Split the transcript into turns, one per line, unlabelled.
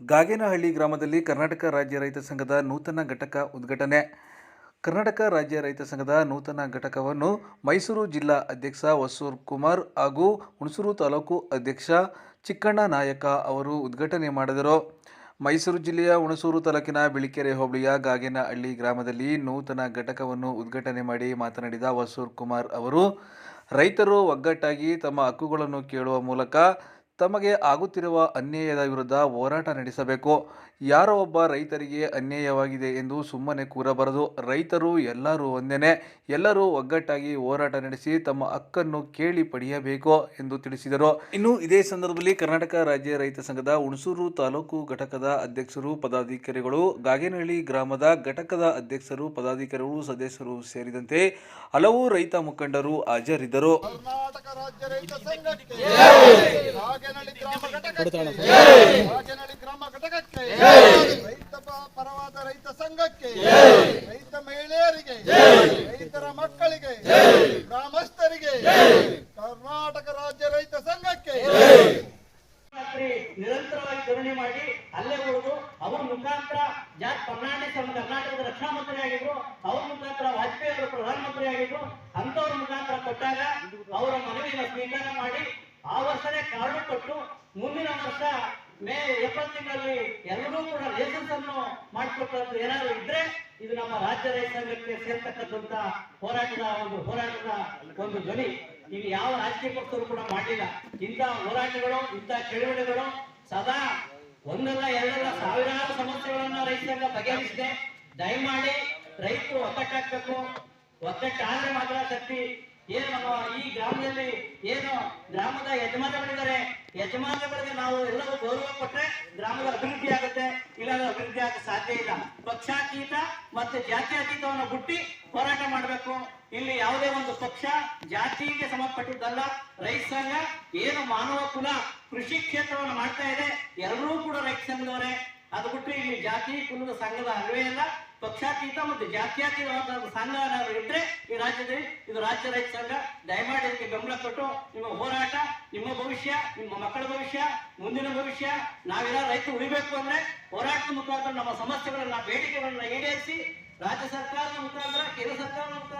ಗಾಗೇನಹಳ್ಳಿ ಗ್ರಾಮದಲ್ಲಿ ಕರ್ನಾಟಕ ರಾಜ್ಯ ರೈತ ಸಂಘದ ನೂತನ ಘಟಕ ಉದ್ಘಾಟನೆ. ಕರ್ನಾಟಕ ರಾಜ್ಯ ರೈತ ಸಂಘದ ನೂತನ ಘಟಕವನ್ನು ಮೈಸೂರು ಜಿಲ್ಲಾ ಅಧ್ಯಕ್ಷ ವಸೂರ್ ಕುಮಾರ್ ಹಾಗೂ ಹುಣಸೂರು ತಾಲೂಕು ಅಧ್ಯಕ್ಷ ಚಿಕ್ಕಣ್ಣ ನಾಯಕ ಅವರು ಉದ್ಘಾಟನೆ ಮಾಡಿದರು. ಮೈಸೂರು ಜಿಲ್ಲೆಯ ಹುಣಸೂರು ತಾಲೂಕಿನ ಬಿಳಿಕೆರೆ ಹೋಬಳಿಯ ಗಾಗೇನಹಳ್ಳಿ ಗ್ರಾಮದಲ್ಲಿ ನೂತನ ಘಟಕವನ್ನು ಉದ್ಘಾಟನೆ ಮಾಡಿ ಮಾತನಾಡಿದ ವಸೂರ್ ಕುಮಾರ್ ಅವರು, ರೈತರು ಒಗ್ಗಟ್ಟಾಗಿ ತಮ್ಮ ಹಕ್ಕುಗಳನ್ನು ಕೇಳುವ ಮೂಲಕ ತಮಗೆ ಆಗುತ್ತಿರುವ ಅನ್ಯಾಯದ ವಿರುದ್ಧ ಹೋರಾಟ ನಡೆಸಬೇಕು. ಯಾರೋ ಒಬ್ಬ ರೈತರಿಗೆ ಅನ್ಯಾಯವಾಗಿದೆ ಎಂದು ಸುಮ್ಮನೆ ಕೂರಬಾರದು. ರೈತರು ಎಲ್ಲರೂ ಒಂದೇನೆ. ಎಲ್ಲರೂ ಒಗ್ಗಟ್ಟಾಗಿ ಹೋರಾಟ ನಡೆಸಿ ತಮ್ಮ ಹಕ್ಕನ್ನು ಕೇಳಿ ಪಡೆಯಬೇಕು ಎಂದು ತಿಳಿಸಿದರು. ಇನ್ನು ಇದೇ ಸಂದರ್ಭದಲ್ಲಿ ಕರ್ನಾಟಕ ರಾಜ್ಯ ರೈತ ಸಂಘದ ಹುಣಸೂರು ತಾಲೂಕು ಘಟಕದ ಅಧ್ಯಕ್ಷರು ಪದಾಧಿಕಾರಿಗಳು ಗಾಗೇನಹಳ್ಳಿ ಗ್ರಾಮದ ಘಟಕದ ಅಧ್ಯಕ್ಷರು ಪದಾಧಿಕಾರಿಗಳು ಸದಸ್ಯರು ಸೇರಿದಂತೆ ಹಲವು ರೈತ ಮುಖಂಡರು ಹಾಜರಿದ್ದರು.
ಕರ್ನಾಟಕ ಗ್ರಾಮ ಘಟಕಕ್ಕೆ. ಹಾಗೇನಹಳ್ಳಿ ಗ್ರಾಮ ಘಟಕಕ್ಕೆ. ರೈತ ಪರವಾದ ರೈತ ಸಂಘಕ್ಕೆ. ರೈತ ಮಹಿಳೆಯರಿಗೆ. ರೈತರ ಮಕ್ಕಳಿಗೆ. ಗ್ರಾಮಸ್ಥರಿಗೆ. ಕರ್ನಾಟಕ ರಾಜ್ಯ ರೈತ ಸಂಘಕ್ಕೆ.
ರಾತ್ರಿ ನಿರಂತರವಾಗಿ ಧರಣಿ ಮಾಡಿ ಅಲ್ಲೇ ಉಳಿದು ಅವ್ರ ಮುಖಾಂತರ ಜಾತ್ ಫರ್ನಾಂಡಿಸ್ ಅವರು ಕರ್ನಾಟಕದ ರಕ್ಷಣಾ ಮಂತ್ರಿ ಆಗಿದ್ರು. ಅವ್ರ ಮುಖಾಂತರ ವಾಜಪೇಯಿ ಅವರು ಪ್ರಧಾನಮಂತ್ರಿ ಆಗಿದ್ರು. ಅಂತವ್ರ ಮುಖಾಂತರ ಕೊಟ್ಟಾಗ ಅವರ ಮನವಿಯನ್ನು ಸ್ವೀಕಾರ ಮಾಡಿ ಆ ವರ್ಷನೇ ಕಾರ್ಡು ಕೊಟ್ಟು ಮುಂದಿನ ವರ್ಷ ಮೇ ಏಪ್ರಿಲ್ ತಿಂಗಳಲ್ಲಿ ಎಲ್ಲರೂ ಕೂಡ ಲೈಸೆನ್ಸ್ ಅನ್ನು ಮಾಡಿಕೊಟ್ಟದ್ದು ಏನಾದ್ರು ಇದ್ರೆ ಇದು ನಮ್ಮ ರಾಜ್ಯ ರೈತ ಸಂಘಕ್ಕೆ ಸೇರ್ತಕ್ಕಂಥ ಹೋರಾಟದ ಒಂದು ಹೋರಾಟದ ಒಂದು ಧ್ವನಿ. ಈಗ ಯಾವ ರಾಜಕೀಯ ಪಕ್ಷರು ಕೂಡ ಮಾಡಿಲ್ಲ ಇಂಥ ಹೋರಾಟಗಳು, ಇಂಥ ಚಳುವಳಿಗಳು ಸದಾ ಒಂದಲ್ಲ ಎರಡಲ್ಲ ಸಾವಿರಾರು ಸಮಸ್ಯೆಗಳನ್ನ ರೈತ ಸಂಘ ಬಗೆಹರಿಸಿದೆ. ದಯಮಾಡಿ ರೈತರು ಒಗ್ಗಟ್ಟಾಗಬೇಕು ಒಗ್ಗಟ್ಟಾದ್ರೆ ಮಾತ್ರ ಶಕ್ತಿ ಏನು ನಮ್ಮ ಈ ಗ್ರಾಮದಲ್ಲಿ ಏನು ಗ್ರಾಮದ ಯಜಮಾನಗಳಿದ್ದಾರೆ ಯಜಮಾನಗಳಿಗೆ ನಾವು ಎಲ್ಲರೂ ಗೌರವ ಕೊಟ್ರೆ ಗ್ರಾಮದ ಅಭಿವೃದ್ಧಿ ಆಗುತ್ತೆ, ಇಲ್ಲಾಂದ್ರೆ ಅಭಿವೃದ್ಧಿ ಆಗಕ್ಕೆ ಸಾಧ್ಯ ಇಲ್ಲ. ಪಕ್ಷಾತೀತ ಮತ್ತೆ ಜಾತ್ಯಾತೀತವನ್ನು ಬಿಟ್ಟಿ ಹೋರಾಟ ಮಾಡಬೇಕು. ಇಲ್ಲಿ ಯಾವುದೇ ಒಂದು ಪಕ್ಷ ಜಾತಿಗೆ ಸಂಬಂಧಪಟ್ಟಿದ್ದಲ್ಲ, ರೈತ ಸಂಘ, ಏನು ಮಾನವ ಕುಲ, ಕೃಷಿ ಕ್ಷೇತ್ರವನ್ನು ಮಾಡ್ತಾ ಇದೆ ಎಲ್ಲರೂ ಕೂಡ ರೈತ ಸಂಘದವರೇ. ಅದು ಬಿಟ್ಟು ಇಲ್ಲಿ ಜಾತಿ, ಕುಲದ ಸಂಘದ ಅನ್ವಯ ಇಲ್ಲ ಪಕ್ಷಾತೀತ ಮತ್ತು ಜಾತ್ಯತೀತವಾದ ಸಂಘ ಇದ್ರೆ ಈ ರಾಜ್ಯದಲ್ಲಿ ಇದು ರಾಜ್ಯ ರೈತ ಸಂಘ ದಯಮಾಡಿ ಇದಕ್ಕೆ ಬೆಂಬಲ ಕೊಟ್ಟು ನಿಮ್ಮ ಹೋರಾಟ, ನಿಮ್ಮ ಭವಿಷ್ಯ, ನಿಮ್ಮ ಮಕ್ಕಳ ಭವಿಷ್ಯ, ಮುಂದಿನ ಭವಿಷ್ಯ, ನಾವೆಲ್ಲ ರೈತರು ಉಳಿಬೇಕು ಅಂದ್ರೆ ಹೋರಾಟದ ಮುಖಾಂತರ ನಮ್ಮ ಸಮಸ್ಯೆಗಳನ್ನ, ಬೇಡಿಕೆಗಳನ್ನ ಈಡೇರಿಸಿ ರಾಜ್ಯ ಸರ್ಕಾರದ ಮುಖಾಂತರ, ಕೇಂದ್ರ ಸರ್ಕಾರದ ಮುಖಾಂತರ